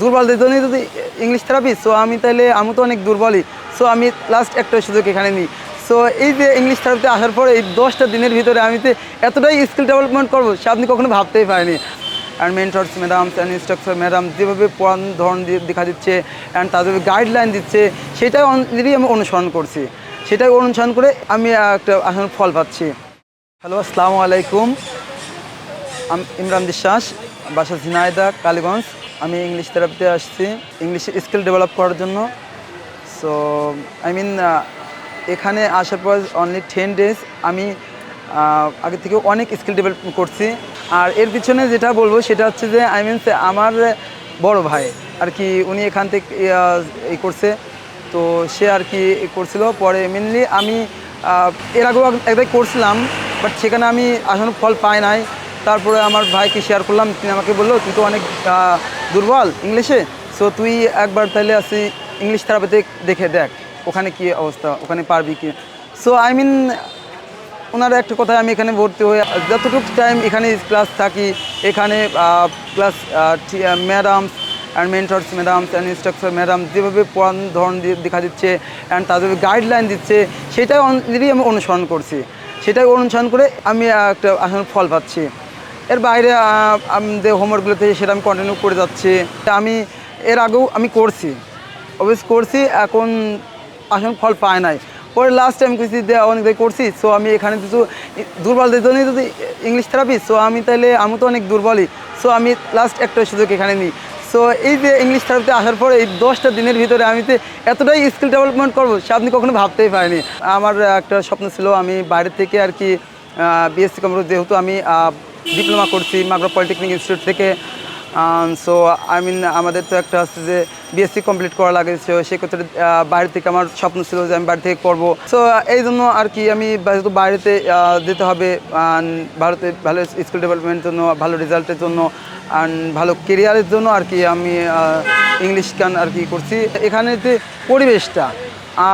দুর্বলদের জন্যই যদি ইংলিশ থেরাপি সো আমি তাহলে আমি তো অনেক দুর্বলই। সো আমি লাস্ট একটা সুযোগ এখানে নিই। সো এই যে ইংলিশ থেরাপিতে আসার পরে এই দশটা দিনের ভিতরে আমি তো এতটাই স্কিল ডেভেলপমেন্ট করব, সে আপনি কখনো ভাবতেই পারেনি and mentors madam and instructor madam যেভাবে পড়ান, ধরন দেখা দিচ্ছে অ্যান্ড তাদের গাইডলাইন দিচ্ছে, সেটাই অলরেডি আমি অনুসরণ করছি। সেটাই অনুসরণ করে আমি একটা আসলে ফল পাচ্ছি। হ্যালো আসসালামু আলাইকুম। আমি ইমরান বিশ্বাস বাসা ঝিনাইদা কালীগঞ্জ আমি ইংলিশ থেরাপিতে আসছি। ইংলিশ স্কিল ডেভেলপ করার জন্য। সো আই মিন এখানে আসার পর অনলি টেন ডেজ আমি আগে থেকে অনেক স্কিল ডেভেলপ করছি। আর এর পিছনে যেটা বলব সেটা হচ্ছে যে আই মিনস আমার বড় ভাই আর কি, উনি এখান থেকে এই করছে। তো সে আর কি করছিল। পরে মেনলি আমি এর আগেও এক- একবার করছিলাম বাট সেখানে আমি আসলে ফল পাই নাই। তারপরে আমার ভাইকে শেয়ার করলাম। তিনি আমাকে বলল, তুই তো অনেক দুর্বল ইংলিশে? সো তুই একবার তাহলে আসি ইংলিশ থেরাপিতে দেখে দেখ, ওখানে কি অবস্থা, ওখানে পারবি কি? সো আই মিন ওনার একটা কথা আমি এখানে ভর্তি হয়ে যতটুকু টাইম এখানে ক্লাস থাকি, এখানে class madams and mentors madams and instructor madam যেভাবে পড়ান, ধরন দেখা দিচ্ছে অ্যান্ড তাদের গাইডলাইন দিচ্ছে, সেটাই অলরেডি আমি অনুসরণ করছি। সেটাই অনুসরণ করে আমি একটা আসলে ফল পাচ্ছি। এর বাইরে যে হোমওয়ার্কগুলোতে সেটা আমি কন্টিনিউ করে যাচ্ছি। আমি, এর আগেও আমি করছি। অবশ্যই করছি, এখন আসলে ফল পায় নাই। পরে লাস্ট টাইম কিছু অনেক করছি সো আমি এখানে কিছু দুর্বলদের জন্যই যদি ইংলিশ থেরাপি সো আমি তাহলে আমি তো অনেক দুর্বলই। সো আমি লাস্ট একটা সুযোগ এখানে নিই। সো এই যে ইংলিশ থেরাপিতে আসার পরে এই দশটা দিনের ভিতরে আমি তো এতটাই স্কিল ডেভেলপমেন্ট করব, সে আপনি কখনো ভাবতেই পারেনি আমার একটা স্বপ্ন ছিল আমি বাইরে থেকে আর কি বিএসসি কম্পিউটার যেহেতু আমি ডিপ্লোমা করছি মাগরা পলিটেকনিক ইনস্টিটিউট থেকে। সো আই মিন আমাদের তো একটা হচ্ছে যে বিএসসি কমপ্লিট করা লাগে সেক্ষেত্রে বাইরে থেকে আমার স্বপ্ন ছিল যে আমি বাইরে থেকে করব। সো এই জন্য আর কি আমি যেহেতু বাইরেতে যেতে হবে ভারতে ভালো স্কিল ডেভেলপমেন্টের জন্য, ভালো রেজাল্টের জন্য অ্যান্ড ভালো কেরিয়ারের জন্য আর কি আমি ইংলিশ গান আর কি করছি। এখানে যে পরিবেশটা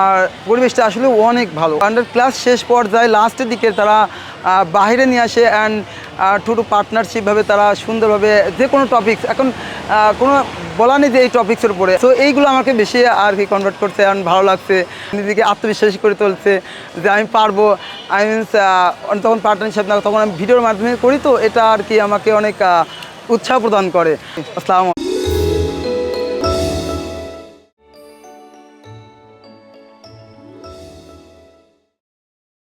আর পরিবেশটা আসলে অনেক ভালো। আন্ডার ক্লাস শেষ পর্যায়ে লাস্টের দিকে তারা বাইরে নিয়ে আসে অ্যান্ড টু টু পার্টনারশিপভাবে তারা সুন্দরভাবে যে কোনো টপিক্স এখন কোনো বলা নেই যে এই টপিক্সের উপরে। তো এইগুলো আমাকে বেশি আর কি কনভার্ট করতে অ্যান্ড ভালো লাগছে। নিজেকে আত্মবিশ্বাসী করে তুলছে যে আমি পারব। আই মিনস তখন পার্টনারশিপ না, তখন আমি ভিডিওর মাধ্যমে করি তো এটা আর কি আমাকে অনেক উৎসাহ প্রদান করে। আসসালাম